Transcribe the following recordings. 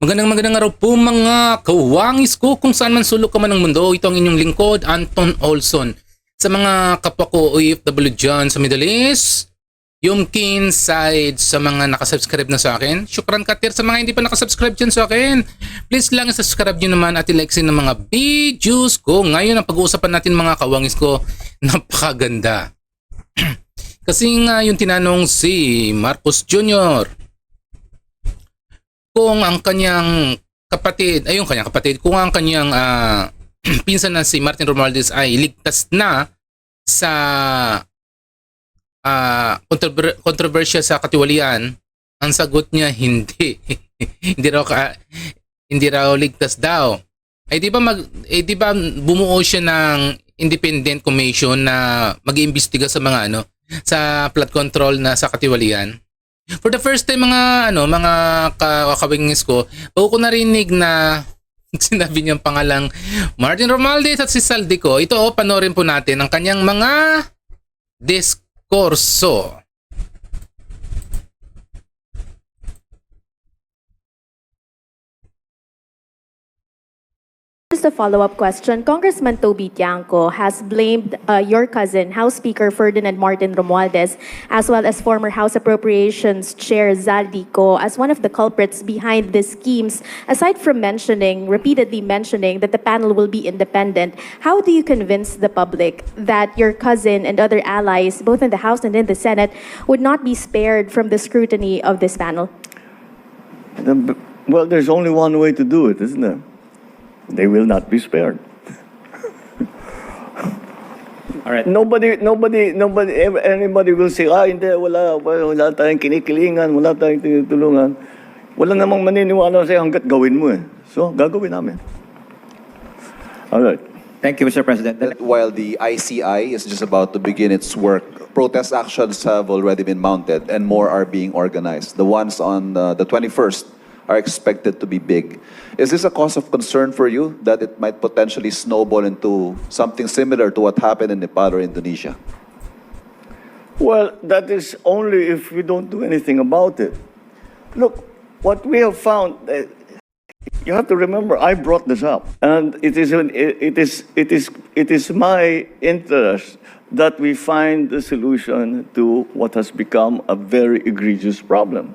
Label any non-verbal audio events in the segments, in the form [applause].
Magandang magandang araw po mga kawangis ko kung saan man sulok ka man ng mundo. Ito ang inyong lingkod, Anton Olson. Sa mga kapwa ko OFW dyan sa Middle East, Yumkin side sa mga nakasubscribe na sa akin. Syukran katir sa mga hindi pa nakasubscribe dyan sa akin. Please lang subscribe nyo naman at i-like ng mga videos ko. Ngayon ang pag-uusapan natin mga kawangis ko, [laughs] napakaganda. [clears throat] Kasi nga yung tinanong si Marcos Jr kung ang kanyang kapatid, ay yung kanyang kapatid, kung ang kanyang ah, [clears throat] pinsan na si Martin Romualdez ay ligtas na sa ah controver- controversya sa katiwalian, ang sagot niya [laughs] hindi. hindi raw ka, hindi raw ligtas daw. Ay di ba mag eh di ba bumuo siya ng independent commission na mag-iimbestiga sa mga ano sa flood control na sa katiwalian? For the first time mga ano, mga kakawingis ko, bago ko narinig na [laughs] sinabi niyang pangalang Martin Romualdez at si Saldico. Ito oh, panoorin po natin ang kanyang mga diskurso. Just a follow-up question. Congressman Toby Tiangco has blamed uh, your cousin, House Speaker Ferdinand Martin Romualdez, as well as former House Appropriations Chair Zaldico as one of the culprits behind the schemes. Aside from mentioning, repeatedly mentioning that the panel will be independent, how do you convince the public that your cousin and other allies, both in the House and in the Senate, would not be spared from the scrutiny of this panel? Well, there's only one way to do it, isn't there? They will not be spared. [laughs] All right. Nobody, nobody, nobody, anybody will say, ah, hindi, wala, wala tayong kinikilingan, wala tayong tinutulungan. Wala namang maniniwala sa'yo hanggat gawin mo eh. So, gagawin namin. All right. Thank you, Mr. President. while the ICI is just about to begin its work, protest actions have already been mounted and more are being organized. The ones on uh, the 21st are expected to be big. Is this a cause of concern for you that it might potentially snowball into something similar to what happened in Nepal or Indonesia? Well, that is only if we don't do anything about it. Look, what we have found, uh, you have to remember, I brought this up, and it is, it is, it is, it is my interest that we find the solution to what has become a very egregious problem.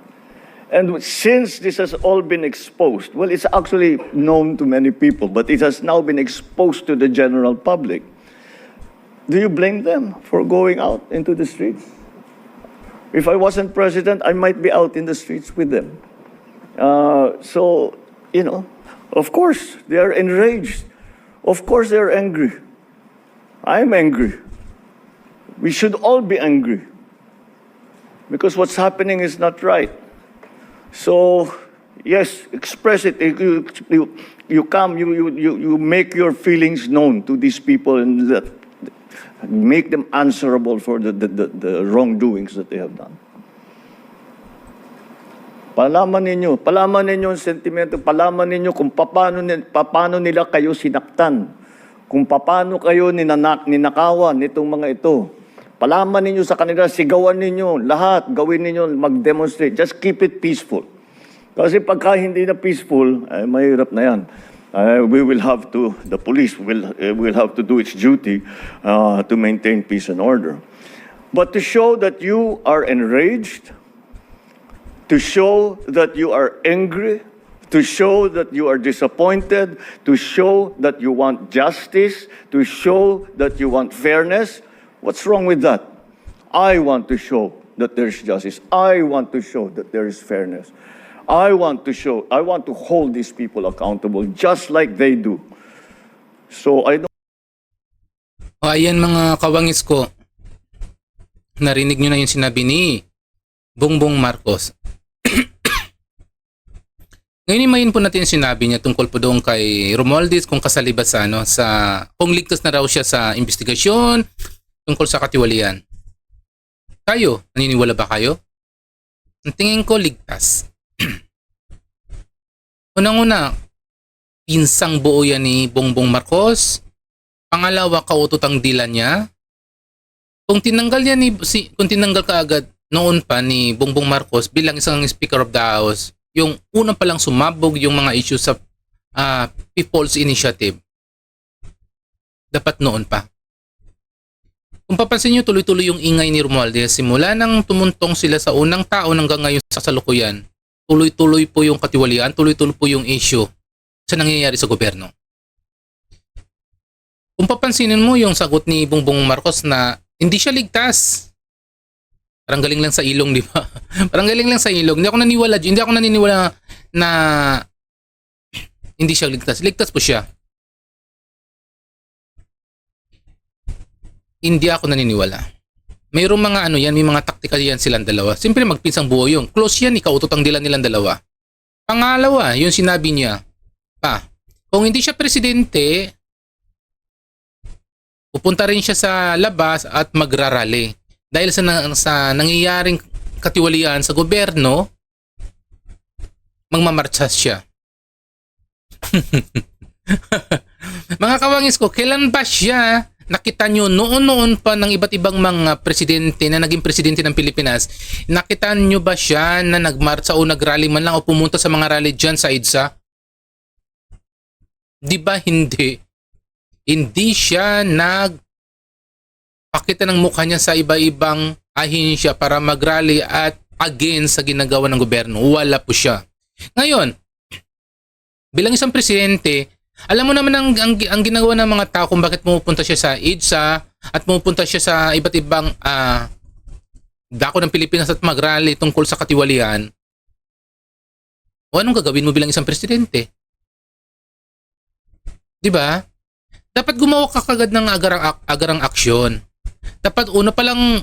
And since this has all been exposed, well, it's actually known to many people, but it has now been exposed to the general public. Do you blame them for going out into the streets? If I wasn't president, I might be out in the streets with them. Uh, so, you know, of course, they are enraged. Of course, they are angry. I'm angry. We should all be angry because what's happening is not right. So, yes, express it. You, you, you come, you, you, you, make your feelings known to these people and that, make them answerable for the, the, the, the wrongdoings that they have done. Palaman ninyo, palaman ninyo ang sentimento, palaman ninyo kung paano, paano nila kayo sinaktan, kung paano kayo ninanak, ninakawan nitong mga ito. Palaman ninyo sa kanila, sigawan ninyo, lahat, gawin ninyo, mag-demonstrate. Just keep it peaceful. Kasi pagka hindi na peaceful, ay mahirap na yan. Uh, we will have to, the police will, uh, will have to do its duty uh, to maintain peace and order. But to show that you are enraged, to show that you are angry, to show that you are disappointed, to show that you want justice, to show that you want fairness. What's wrong with that? I want to show that there's justice. I want to show that there is fairness. I want to show, I want to hold these people accountable just like they do. So I don't O ayan mga kawangis ko, narinig nyo na yung sinabi ni Bongbong Marcos. [coughs] Ngayon imayin po natin yung sinabi niya tungkol po doon kay Romualdez kung kasali ba sa ano sa kung ligtas na raw siya sa investigasyon tungkol sa katiwalian. Kayo, naniniwala ba kayo? Ang tingin ko ligtas. [clears throat] Unang-una, pinsang buo yan ni Bongbong Marcos. Pangalawa, kaututang dila niya. Kung tinanggal niya ni si kung tinanggal ka agad noon pa ni Bongbong Marcos bilang isang Speaker of the House, yung unang palang sumabog yung mga issue sa ah, People's Initiative. Dapat noon pa. Kung papansin nyo, tuloy-tuloy yung ingay ni Romualdez. Simula nang tumuntong sila sa unang taon hanggang ngayon sa salukuyan, tuloy-tuloy po yung katiwalian, tuloy-tuloy po yung issue sa nangyayari sa gobyerno. Kung papansinin mo yung sagot ni Bongbong Marcos na hindi siya ligtas. Parang galing lang sa ilong, di ba? [laughs] Parang galing lang sa ilong. Hindi ako naniwala, hindi ako naniniwala na hindi siya ligtas. Ligtas po siya. Hindi ako naniniwala. Mayroong mga ano yan, may mga taktika yan silang dalawa. Siyempre magpinsang buo yung Close yan, ikaw ututang dila nilang dalawa. Pangalawa, yung sinabi niya, pa, kung hindi siya presidente, pupunta rin siya sa labas at magrarally. Dahil sa, sa nangyayaring katiwalian sa gobyerno, magmamarcha siya. [laughs] mga kawangis ko, kailan ba siya nakita nyo noon-noon pa ng iba't ibang mga presidente na naging presidente ng Pilipinas, nakita nyo ba siya na nagmarcha o nagrally man lang o pumunta sa mga rally dyan sa EDSA? Di ba hindi? Hindi siya nag pakita ng mukha niya sa iba-ibang ahinsya para magrally at against sa ginagawa ng gobyerno. Wala po siya. Ngayon, bilang isang presidente, alam mo naman ang, ang, ang ginagawa ng mga tao kung bakit pumupunta siya sa EDSA at pumupunta siya sa iba't ibang ah, dako ng Pilipinas at magrally tungkol sa katiwalian. O anong gagawin mo bilang isang presidente? Di ba? Dapat gumawa ka kagad ng agarang, agarang aksyon. Dapat una pa lang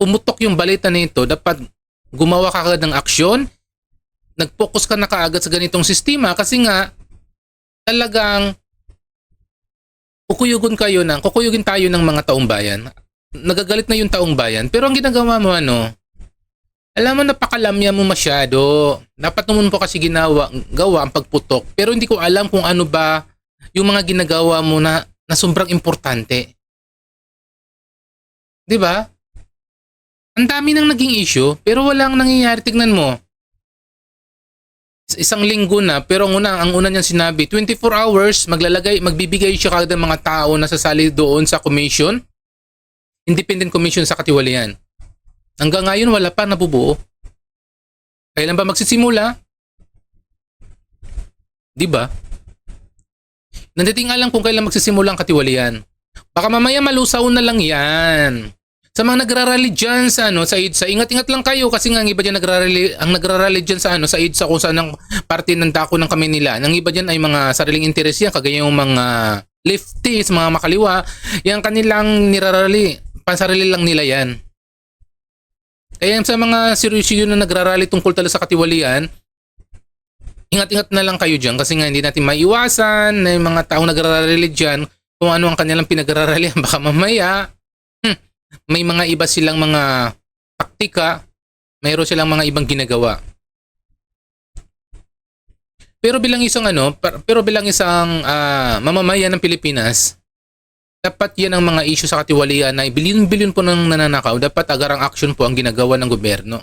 pumutok yung balita nito, dapat gumawa ka kagad ng aksyon, nag-focus ka na kaagad sa ganitong sistema kasi nga talagang kukuyugon kayo ng, kukuyugin tayo ng mga taong bayan. Nagagalit na yung taong bayan. Pero ang ginagawa mo ano, alam mo napakalamya mo masyado. Dapat naman po kasi ginawa, gawa ang pagputok. Pero hindi ko alam kung ano ba yung mga ginagawa mo na, na sobrang importante. 'Di ba? Ang dami nang naging issue, pero walang nangyayari. Tignan mo. Is- Isang linggo na, pero ang una, ang una niyang sinabi, 24 hours, maglalagay, magbibigay siya kagad ng mga tao na sasali doon sa commission, independent commission sa katiwalian. Hanggang ngayon, wala pa nabubuo. Kailan ba magsisimula? Di ba? Nandating alam kung kailan magsisimula ang katiwalian. Baka mamaya malusaw na lang yan. Sa mga nagrarally dyan sa ano sa EDSA, ingat-ingat lang kayo kasi nga ang iba dyan nagrarally, ang nagrarally dyan sa ano sa EDSA kung saan ang parte ng dako ng kami nila. Ang iba dyan ay mga sariling interes yan, kagaya yung mga lefties, mga makaliwa, yung kanilang nirarally, pansarili lang nila yan. Kaya sa mga seryoso na nagrarally tungkol talaga sa katiwalian, ingat-ingat na lang kayo dyan kasi nga hindi natin maiwasan na yung mga taong nagrarally dyan kung ano ang kanilang pinagraralyan. [laughs] Baka mamaya, hmm, may mga iba silang mga taktika, mayroon silang mga ibang ginagawa. Pero bilang isang ano, pero bilang isang ah, mamamayan ng Pilipinas, dapat yan ang mga issue sa katiwalian na bilyon-bilyon po ng nananakaw, dapat agarang action po ang ginagawa ng gobyerno.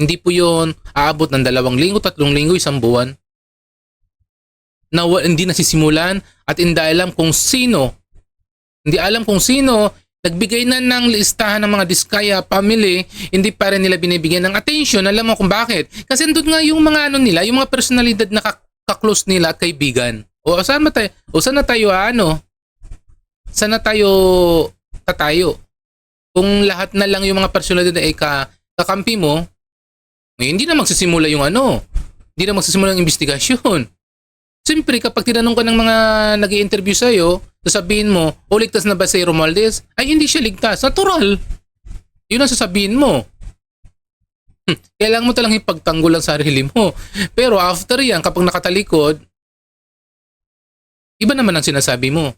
Hindi po yun aabot ng dalawang linggo, tatlong linggo, isang buwan. Na hindi nasisimulan at hindi alam kung sino, hindi alam kung sino nagbigay na ng listahan ng mga Diskaya family, hindi pa rin nila binibigyan ng attention. Alam mo kung bakit? Kasi andun nga yung mga ano nila, yung mga personalidad na ka- kaklose nila at kaibigan. O saan na tayo? O saan na tayo ano? Saan na tayo tatayo? Kung lahat na lang yung mga personalidad ay ka, kakampi mo, eh, hindi na magsisimula yung ano. Hindi na magsisimula yung investigasyon. Siyempre, kapag tinanong ka ng mga nag interview sa'yo, sasabihin mo, o ligtas na ba si Romualdez? Ay, hindi siya ligtas. Natural. Yun ang sasabihin mo. Hmm, Kailangan mo talang ipagtanggol ang sarili mo. Pero after yan, kapag nakatalikod, iba naman ang sinasabi mo.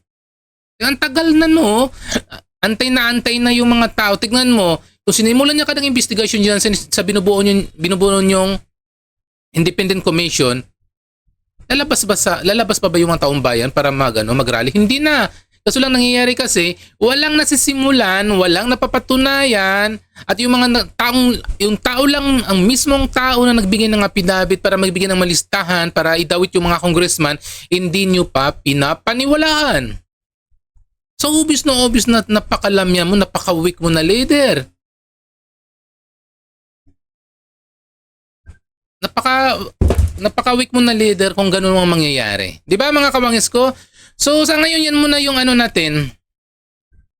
Ang tagal na no. Antay na antay na yung mga tao. Tignan mo, kung sinimulan niya ka ng investigation dyan sa, binubuo, niyo, binubuo niyong independent commission, lalabas ba sa lalabas pa ba yung mga taong bayan para mag ano, magrally? Hindi na. Kaso lang nangyayari kasi, walang nasisimulan, walang napapatunayan, at yung mga taong, yung tao lang, ang mismong tao na nagbigay ng affidavit para magbigay ng malistahan, para idawit yung mga congressman, hindi nyo pa pinapaniwalaan. So obvious na obvious na napakalamya mo, napaka-weak mo na leader. Napaka napaka-weak mo na leader kung ganun ang mangyayari. 'Di ba mga kamangis ko? So sa ngayon yan muna yung ano natin,